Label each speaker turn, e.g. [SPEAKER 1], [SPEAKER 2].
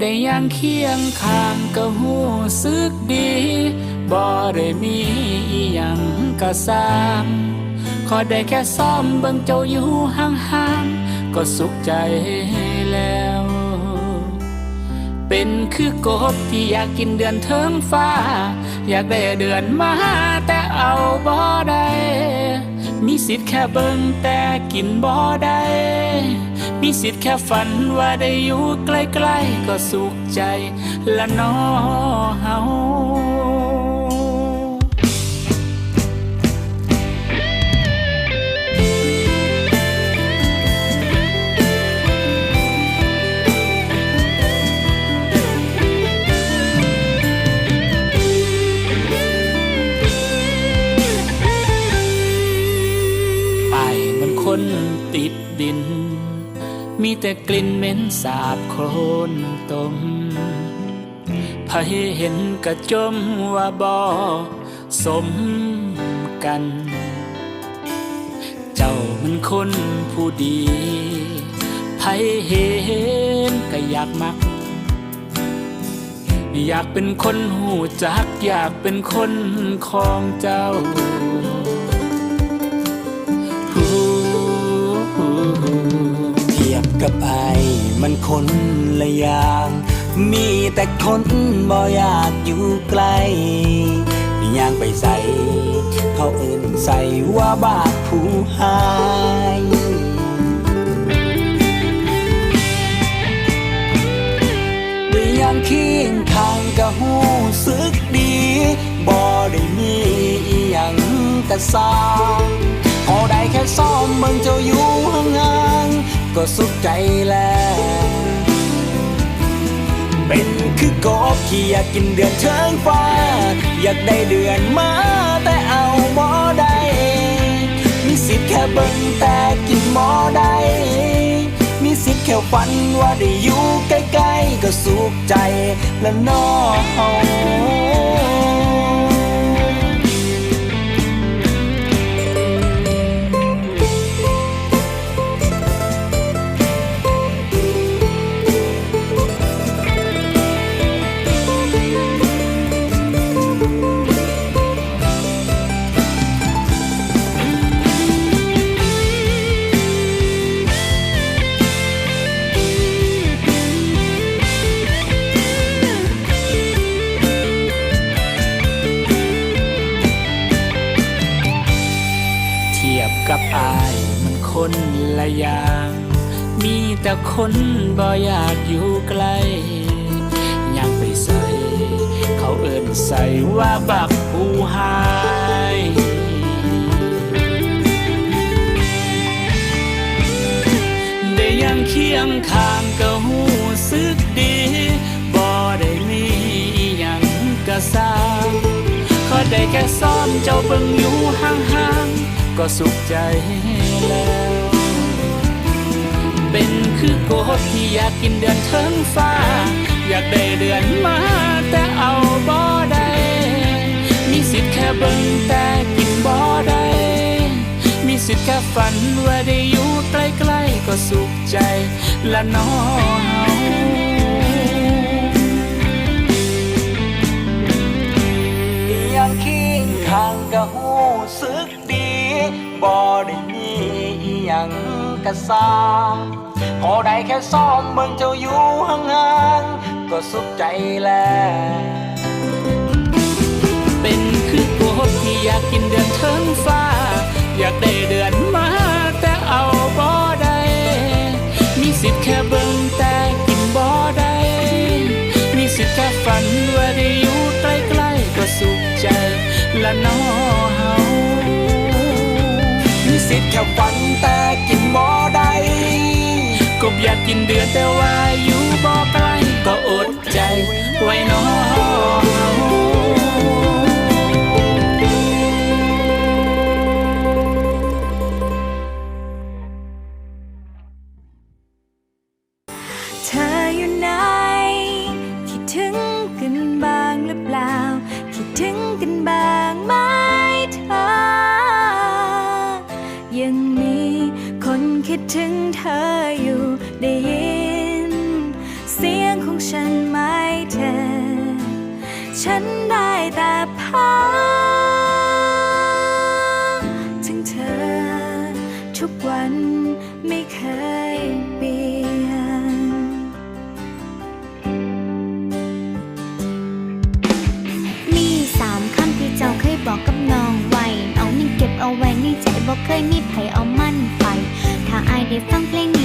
[SPEAKER 1] ได้ย่างเคียงข้างก็หูสึกดี บ่ได้มีอีหยังก็สร้างขอได้แค่ซ้อมเบิ่งเจ้าอยู่ห่างๆ ก็สุขใจแล้ว เป็นคือกบที่อยากกินเดือนเทิงฟ้า อยากได้เดือนมาแต่เอาบ่ได้ มีสิทธิ์แค่เบิ่งแต่กินบ่ได้ มีสิทธิ์แค่ฝันว่าได้อยู่ใกล้ๆก็สุขใจละน้อเฮาไปมันคนติดดิน มีแต่กลิ่นเหม็นสาบโคลนตมพาเห็นกระจมว่าบ่สมกัน เจ้ามันคนผู้ดีไผเห็นก็อยากมัก อยากเป็นคนหูจัก อยากเป็นคนของเจ้า
[SPEAKER 2] คนละอย่าง มีแต่คนบ่อยากอยู่ใกล้ย่างไปใส่เขาเอื่นใส่ว่าบาดผู้หายได้ย่างเคียงข้างก็หูสึกดีบ่ได้มีอีหยังกะสางพอได้แค่ซ้อมเบิ่งเจ้าอยู่ห่างๆก็สุขใจแล้ว เป็นคือกบที่อยากกินเดือนเชิงฟ้า อยากได้เดือนมาแต่เอามอได้มีสิทธิ์แค่เบิ่งแต่กินมอได้มีสิทธิ์แค่ฝันว่าได้อยู่ใกล้ๆก็สุขใจและน้อ
[SPEAKER 1] ทียบกับอายมันคนละอย่าง มีแต่คนบ่อยากอยู่ใกล้ยากไปใส่ เขาเอิ่นใส่ว่าบักผู้หายได้ยังเคียงข้างก็หูสึกดีบ่ได้มีอีหยังกะสร้าขอได้แค่ซ้อนเจ้าเบิ่งอยู่ห่าง ก็สุขใจแล้ว เป็นคือกบที่อยากกินเดือนเทิงฟ้า อยากได้เดือนมาแต่เอาบ่ได้มีสิทธิ์แค่เบิ่งแต่กินบ่ได้มีสิทธิ์แค่ฝันว่าได้อยู่ใกล้ๆก็สุขใจละน้อเฮา
[SPEAKER 2] ยังคิงข้างก็หูสึก บ่ได้มีอีหยังกะสร้าพอได้แค่ซ้อมเบิ่งเจ้าอยู่ห่างๆก็สุขใจแล้ว
[SPEAKER 1] เป็นคือกบที่อยากกินเดือนเทิงฟ้า อยากได้เดือนมาแต่เอาบ่ได้มีสิทธิ์แค่เบิ่งแต่กินบ่ได้มีสิทธิ์แค่ฝันว่าได้อยู่ใกล้ๆก็สุขใจและน้อเฮา
[SPEAKER 2] มี สิทธิ์แค่ฝันแต่กินบ่ได้
[SPEAKER 1] กบอยากกินเดือนแต่ว่าอยู่บ่ไกลก็อดใจไว้น้อเฮา
[SPEAKER 3] เธออยู่ไหนคิดถึง คิดถึงเธออยู่ได้ยิน เสียงของฉันไหมเธอ ฉันได้แต่พาถึงเธอ ทุกวันไม่เคยเปลี่ยน
[SPEAKER 4] มีสามคำที่เจ้าเคยบอกกับน้องไว้น้องยังเก็บเอาไว้ในใจบอกเคยมีไผเอา ไปถ้าอายได้ฟังเพลง